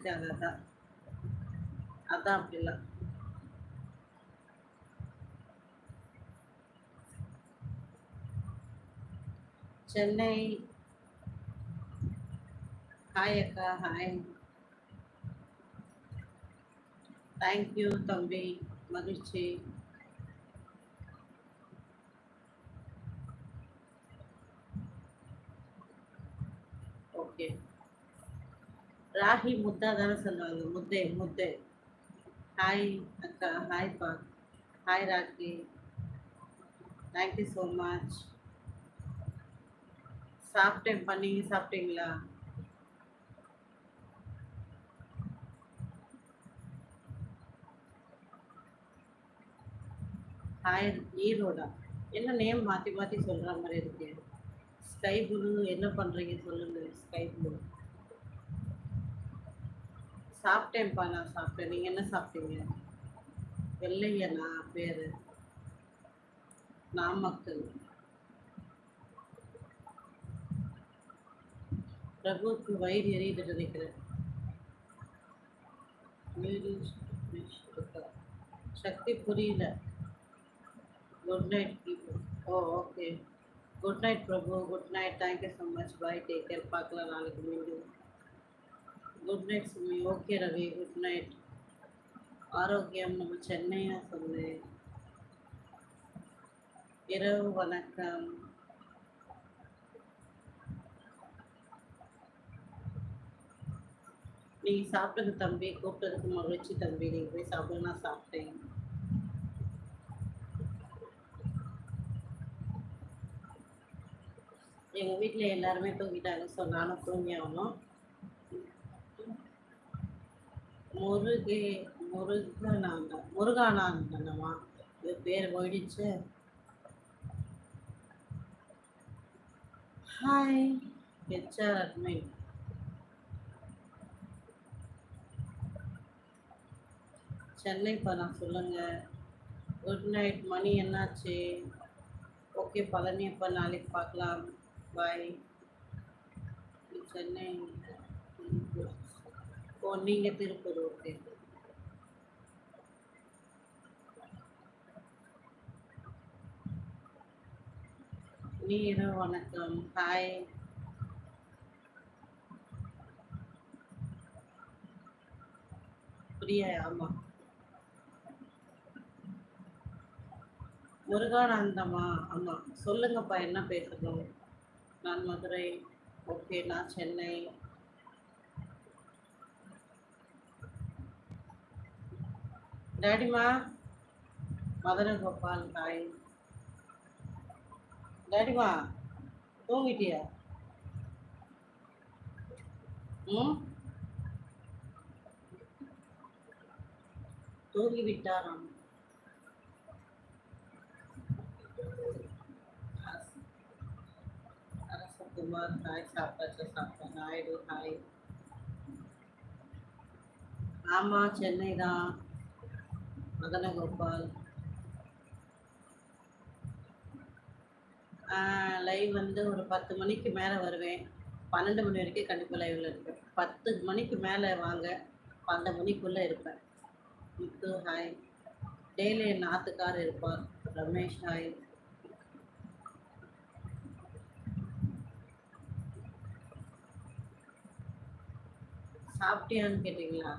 அதான் அதான் அப்படிலாம். சென்னை. ஹாய் அக்கா ஹாய் தேங்க்யூ தம்பி. மகிழ்ச்சி. ஓகே ராகி முத்தா தானே சொல்லுவாங்க. முத்தே முத்தே. ஹாய் அக்கா. ஹாய் பா. Hi Ragi. Thank you so much சாப்பிட்டேன்ப்பா பண்ணீங்க சாப்பிட்டீங்களா? ஹாய் ஈரோடா என்ன நேம் மாற்றி மாற்றி சொல்கிற மாதிரி இருக்கு? ஸ்கை ப்ளூ என்ன பண்ணுறீங்க சொல்லுங்கள் ஸ்கை ப்ளூ சாப்பிட்டேன்ப்பா நான் சாப்பிட்டேன். நீங்கள் என்ன சாப்பிட்டீங்க? வெள்ளையனா பேர் நாமக்கல் பிரபுவுக்கு வயிறு எரியுது நினைக்கிறேன் சக்தி புரியல. Good night oh okay good night Prabhu. Good night thank you so much bye take care பார்க்கலாம். நாளைக்கு மீண்டும். Good night Sumi. Okay Ravi. Good night ஆரோக்கியம் நம்ம சென்னையா சொல்லு. இரவு வணக்கம். நீங்கள் சாப்பிட்டது தம்பி கூப்பிட்டதுக்கு மகிழ்ச்சி தம்பி. நீங்கள் போய் சாப்பிடுங்க நான் சாப்பிட்டேன். எங்கள் வீட்டில் எல்லாருமே தூங்கிட்டாங்க ஸோ நானும் தூங்கி ஆகணும். முருகே முருகனாண்ட முருகானாண்டனமா இது பேர் போயிடுச்சு. ஹாய் ஹெச்ஆர் அட்மின் சென்னை படம் சொல்லுங்கள் குட் நைட் மணி என்னாச்சு? ஓகே பழனி அப்போ நாளைக்கு பார்க்கலாம். பாய் சென்னை. ஓ நீங்கள் திருப்பூர் ஓகே நீரோ வணக்கம் ஹாய் பிரியா ஆமாம் முருகானந்தமா? ஆமாம் சொல்லுங்கப்பா என்ன பேசணும் நான் மதுரை ஓகே நான் சென்னை. டேடிமா மதன கோபால் ஹாய் டேடிமா தூங்கிட்டியா? ம்? தூங்கிவிட்டாராம். அரசகுமார் ஹாய் சாப்பிட்டாச்சா சாப்பிட்டேன் நாயுடு ஹாய் ஆமாம் சென்னை தான் மதனகோபால் லைவ் வந்து ஒரு பத்து மணிக்கு மேலே வருவேன். பன்னெண்டு மணி வரைக்கும் கண்டிப்பாக லைவில் இருப்பேன். பத்து மணிக்கு மேலே வாங்க. பன்னெண்டு மணிக்குள்ளே இருப்பேன். முத்து ஹாய் டெய்லி என் நாத்துக்கார் இருப்பார். ரமேஷ் ஹாய் சாப்பிட்டியான்னு கேட்டிங்களா?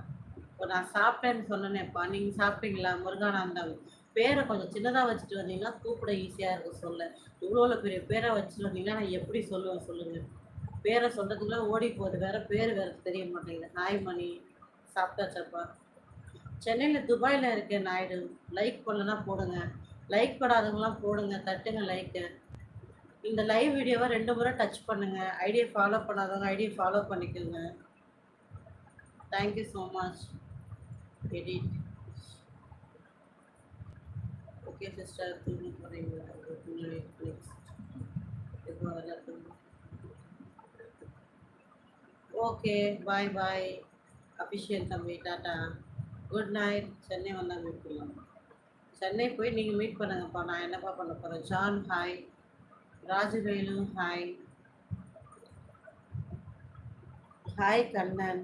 இப்போ நான் சாப்பிட்டேன்னு சொன்னேனேப்பா. நீங்கள் சாப்பிட்டீங்களா? முருகானந்தாவை பேரை கொஞ்சம் சின்னதாக வச்சுட்டு வந்தீங்கன்னா கூப்பிட ஈஸியாக இருக்கும் சொல்ல. இவ்வளோ பெரிய பேரை வச்சுட்டு வந்தீங்கன்னா நான் எப்படி சொல்லுவேன் சொல்லுங்கள் பேரை சொல்கிறதுக்குலாம் ஓடி போகுது. வேற பேர் வேறு தெரிய மாட்டேங்குது. ஹாய் மணி. சாப்பிட்டாச்சப்பா? சென்னையில் துபாயில் இருக்கேன் நாயுடு. லைக் பண்ணலன்னா போடுங்க. லைக் பண்ணாதவங்களாம் போடுங்க. தட்டுங்க லைக்கு இந்த லைவ் வீடியோவை ரெண்டு முறை டச் பண்ணுங்கள் ஐடியை ஃபாலோ பண்ணாதவங்க ஐடியை ஃபாலோ பண்ணிக்கோங்க. Thank you so much edit okay sister தூங்க போகிறீங்களா நெக்ஸ்ட் இப்போ வரல ஓகே பாய் பாய் அபிஷேக் தம்பி டாட்டா குட் நைட் சென்னை வந்தால் மீட் பண்ணலாம் சென்னை போய் நீங்கள் மீட் பண்ணுங்கப்பா நான் என்னப்பா பண்ண போகிறேன் John hi Rajavelu hi hi Kannan